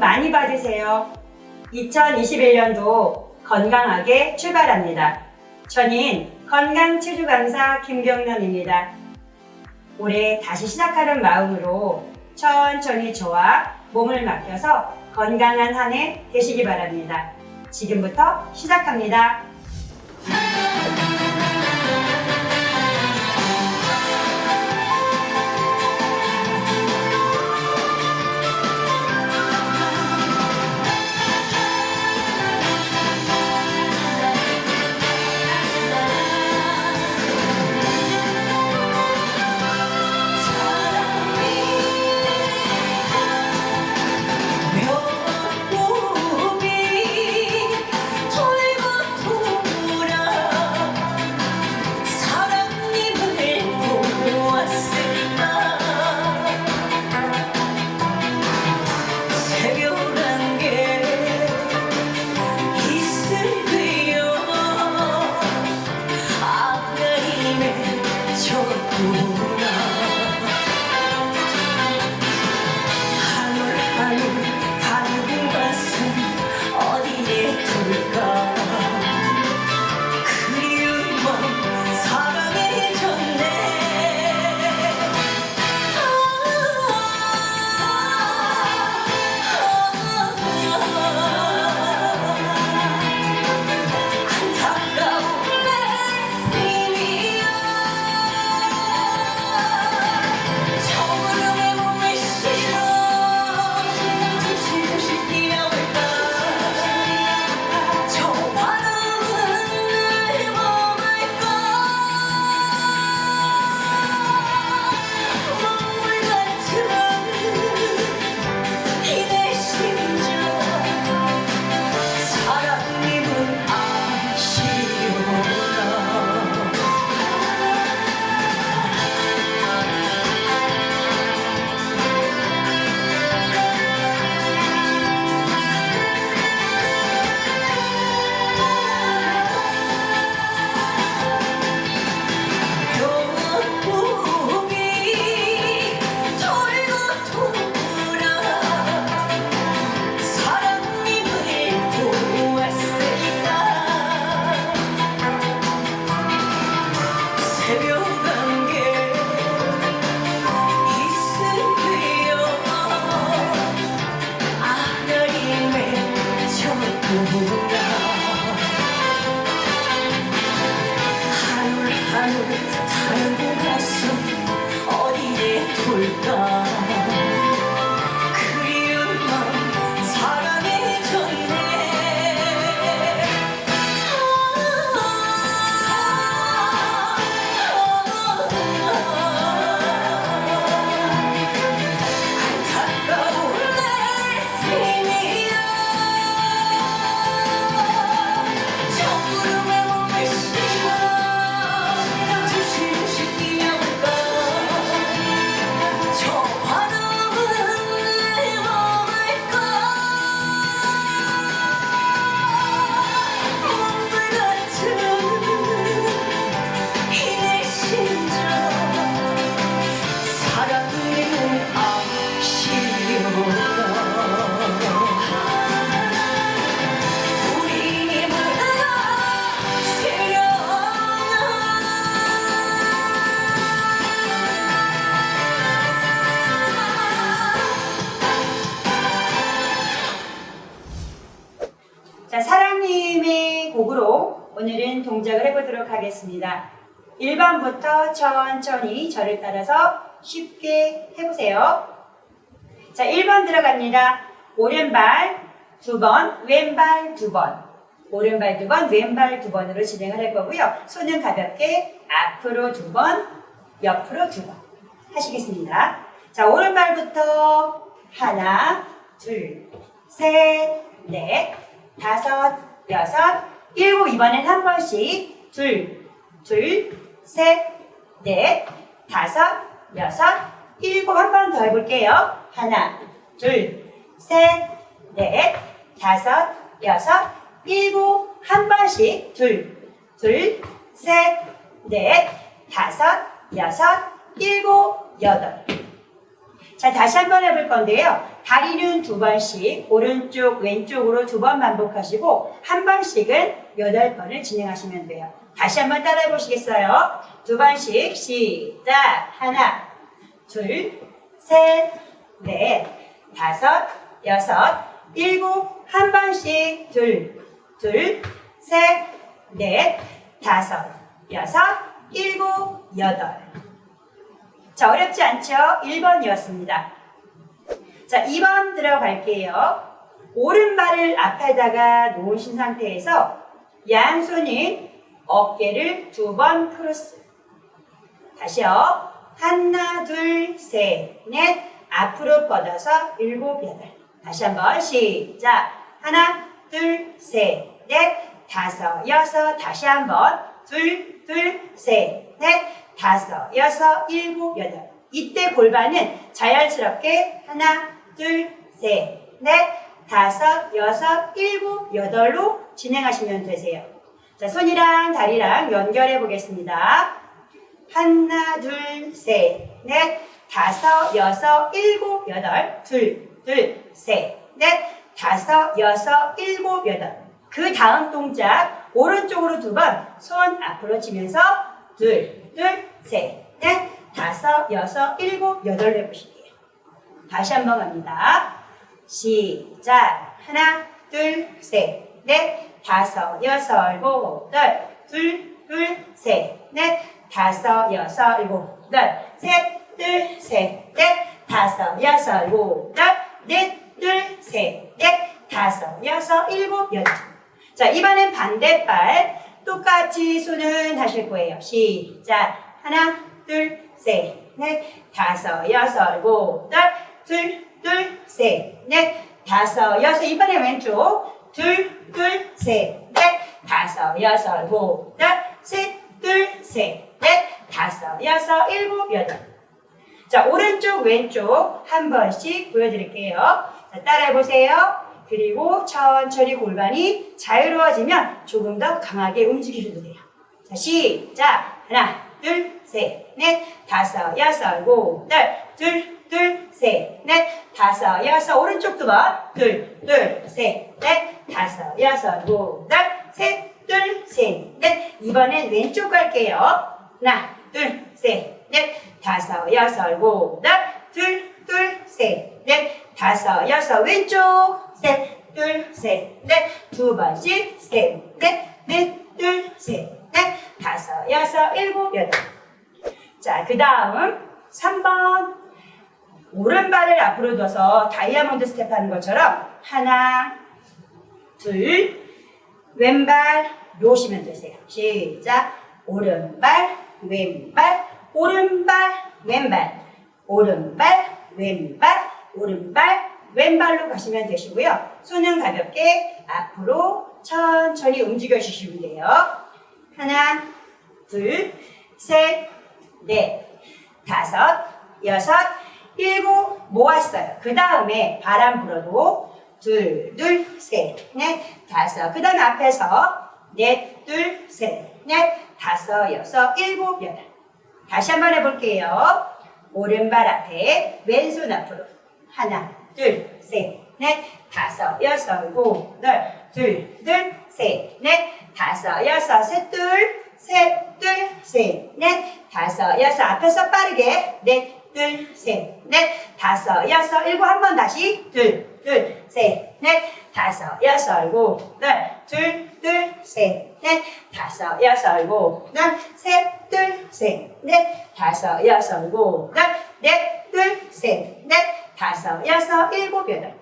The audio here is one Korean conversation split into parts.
많이 받으세요. 2021년도 건강하게 출발합니다. 저는 건강 체조 강사 김경란입니다. 올해 다시 시작하는 마음으로 천천히 저와 몸을 맡겨서 건강한 한 해 되시기 바랍니다. 지금부터 시작합니다. 아가림 자, 사랑님의 곡으로 오늘은 동작을 해보도록 하겠습니다. 1번부터 천천히 저를 따라서 쉽게 해보세요. 자, 1번 들어갑니다. 오른발 두 번, 왼발 두 번. 오른발 두 번, 왼발 두 번으로 진행을 할 거고요. 손은 가볍게 앞으로 두 번, 옆으로 두 번. 하시겠습니다. 자, 오른발부터 하나, 둘, 셋, 넷, 다섯, 여섯, 일곱. 이번엔 한 번씩 둘, 둘, 셋, 넷, 다섯, 여섯, 일곱. 한 번 더 해볼게요. 하나, 둘, 셋, 넷, 다섯, 여섯, 일곱. 한 번씩 둘, 둘, 셋, 넷, 다섯, 여섯, 일곱, 여덟. 자, 다시 한번 해볼 건데요. 다리는 두 번씩 오른쪽, 왼쪽으로 두 번 반복하시고 한 번씩은 여덟 번을 진행하시면 돼요. 다시 한번 따라해 보시겠어요? 두 번씩 시작. 하나, 둘, 셋, 넷, 다섯, 여섯, 일곱, 한 번씩 둘, 둘, 셋, 넷, 다섯, 여섯, 일곱, 여덟. 자, 어렵지 않죠? 1번이었습니다. 자, 2번 들어갈게요. 오른발을 앞에다가 놓으신 상태에서 양손은 어깨를 두 번 크로스. 다시요. 하나, 둘, 셋, 넷. 앞으로 뻗어서 일곱, 여덟. 다시 한번 시작. 하나, 둘, 셋, 넷, 다섯, 여섯. 다시 한번 둘, 둘, 셋, 넷, 다섯, 여섯, 일곱, 여덟. 이때 골반은 자연스럽게 하나, 둘, 셋, 넷, 다섯, 여섯, 일곱, 여덟로 진행하시면 되세요. 자, 손이랑 다리랑 연결해 보겠습니다. 하나, 둘, 셋, 넷, 다섯, 여섯, 일곱, 여덟, 둘, 둘, 셋, 넷, 다섯, 여섯, 일곱, 여덟. 그 다음 동작 오른쪽으로 두 번 손 앞으로 치면서 둘, 둘, 셋, 넷, 다섯, 여섯, 일곱, 여덟 해보실게요. 다시 한번 갑니다. 시작. 하나, 둘, 셋, 넷, 다섯, 여섯, 일곱, 여덟, 둘, 둘, 셋, 넷, 다섯, 여섯, 일곱, 여덟, 셋, 둘, 셋, 넷, 다섯, 여섯, 일곱, 여덟, 넷, 둘, 셋, 넷, 다섯, 여섯, 일곱, 여덟. 자, 이번엔 반대발. 똑같이 손은 하실 거예요. 시작. 하나, 둘, 셋, 넷, 다섯, 여섯, 일곱, 여덟, 둘, 둘, 셋, 넷, 다섯, 여섯. 이번엔 왼쪽. 둘, 둘, 셋, 넷, 다섯, 여섯, 일곱, 여덟, 셋, 둘, 셋, 넷, 다섯, 여섯, 일곱, 여덟. 자, 오른쪽, 왼쪽 한 번씩 보여드릴게요. 자, 따라해보세요. 그리고 천천히 골반이 자유로워지면 조금 더 강하게 움직이셔도 돼요. 자, 시작. 하나, 둘, 셋, 넷, 다섯, 여섯, 일곱, 여덟, 둘, 둘, 셋, 넷, 다섯, 여섯, 오른쪽 두 번, 둘, 둘, 셋, 넷, 다섯, 여섯, 일곱, 여덟, 셋, 둘, 셋, 넷. 이번엔 왼쪽 갈게요. 하나, 둘, 셋, 넷, 다섯, 여섯, 일곱, 여덟, 둘, 둘, 셋, 넷, 다섯, 여섯, 왼쪽, 셋, 둘, 셋, 넷, 두 번씩, 셋, 넷, 넷, 둘, 셋, 여섯, 일곱, 여덟. 자, 그 다음 3번. 오른발을 앞으로 둬서 다이아몬드 스텝 하는 것처럼 하나, 둘, 왼발 놓으시면 되세요. 시작. 오른발, 왼발, 오른발, 왼발, 오른발, 왼발, 오른발, 왼발로 가시면 되시고요. 손은 가볍게 앞으로 천천히 움직여 주시면 돼요. 하나, 둘, 셋, 넷, 다섯, 여섯, 일곱 모았어요. 그 다음에 바람 불어도 둘, 둘, 셋, 넷, 다섯. 그 다음에 앞에서 넷, 둘, 셋, 넷, 다섯, 여섯, 일곱, 여덟. 다시 한번 해볼게요. 오른발 앞에 왼손 앞으로 하나, 둘, 셋, 넷, 다섯, 여섯, 일곱, 여덟, 둘, 둘, 셋, 넷, 다섯, 여섯, 셋, 둘, 셋, 둘, 셋, 넷, 다섯, 여섯. 앞에서 빠르게. 넷, 둘, 셋, 넷, 다섯, 여섯, 일곱. 한 번 다시. 둘, 둘, 셋, 넷, 다섯, 여섯, 일곱, 여덟, 둘, 둘, 셋, 넷, 다섯, 여섯, 일곱, 여덟, 셋, 둘, 셋, 넷, 다섯, 여섯, 일곱, 여덟, 넷, 둘, 셋, 넷, 다섯, 여섯, 일곱, 여덟.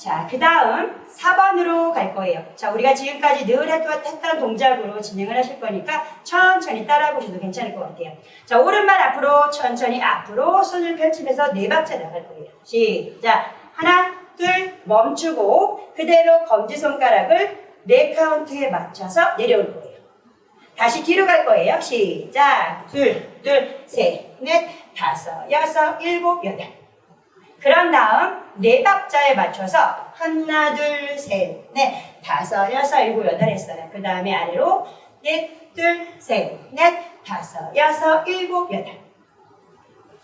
자, 그 다음 4번으로 갈 거예요. 자, 우리가 지금까지 늘 했던, 동작으로 진행을 하실 거니까 천천히 따라 보셔도 괜찮을 것 같아요. 자, 오른발 앞으로 천천히 앞으로 손을 펼치면서 네 박자 나갈 거예요. 시작. 하나, 둘, 멈추고 그대로 검지손가락을 네 카운트에 맞춰서 내려올 거예요. 다시 뒤로 갈 거예요. 시작. 둘, 둘, 셋, 넷, 다섯, 여섯, 일곱, 여덟. 그런 다음 네 박자에 맞춰서 하나, 둘, 셋, 넷, 다섯, 여섯, 일곱, 여덟 했어요. 그 다음에 아래로 넷, 둘, 셋, 넷, 다섯, 여섯, 일곱, 여덟.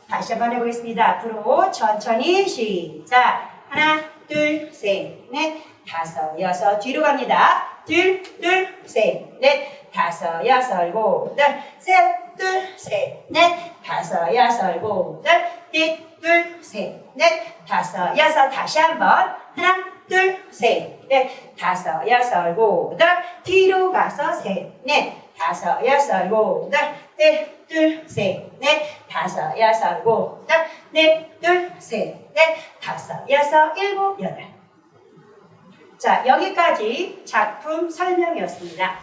다시 한번 해보겠습니다. 앞으로 천천히 시작. 하나, 둘, 셋, 넷, 다섯, 여섯, 뒤로 갑니다. 둘, 둘, 셋, 넷, 다섯, 여섯, 일곱, 여덟, 셋, 둘, 셋, 넷, 다섯, 여섯, 일곱, 여덟, 넷, 둘, 셋, 넷, 다섯, 여섯, 다시 한번. 하나, 둘, 셋, 넷, 다섯, 여섯, 여덟, 뒤로 가서 셋, 넷, 다섯, 여섯, 여덟, 넷, 둘, 셋, 넷, 다섯, 여섯, 여덟, 넷, 둘, 셋, 넷, 다섯, 여섯, 일곱, 여덟. 자, 여기까지 작품 설명이었습니다.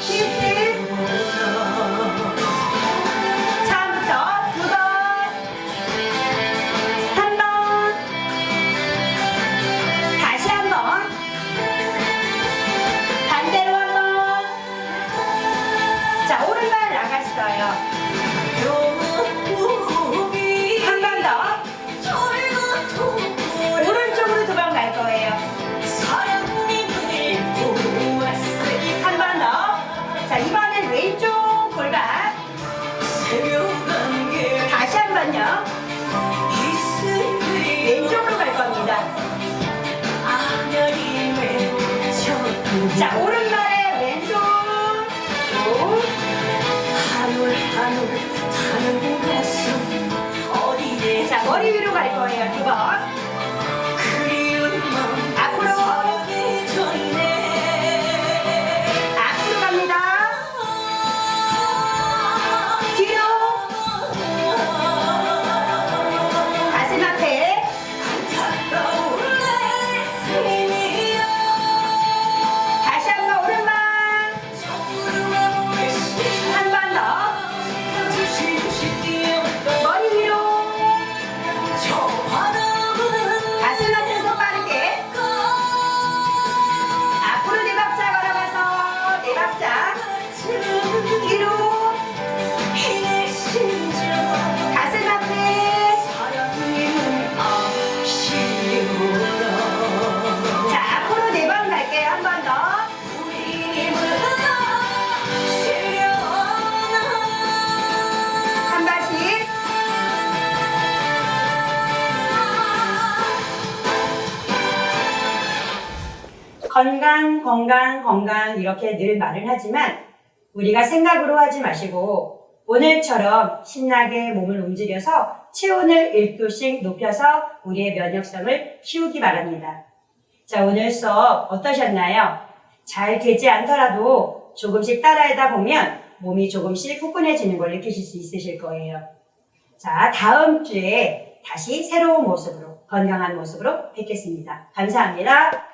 시프 건강, 건강, 건강 이렇게 늘 말을 하지만 우리가 생각으로 하지 마시고 오늘처럼 신나게 몸을 움직여서 체온을 1도씩 높여서 우리의 면역성을 키우기 바랍니다. 자, 오늘 수업 어떠셨나요? 잘 되지 않더라도 조금씩 따라하다 보면 몸이 조금씩 후끈해지는 걸 느끼실 수 있으실 거예요. 자, 다음 주에 다시 새로운 모습으로, 건강한 모습으로 뵙겠습니다. 감사합니다.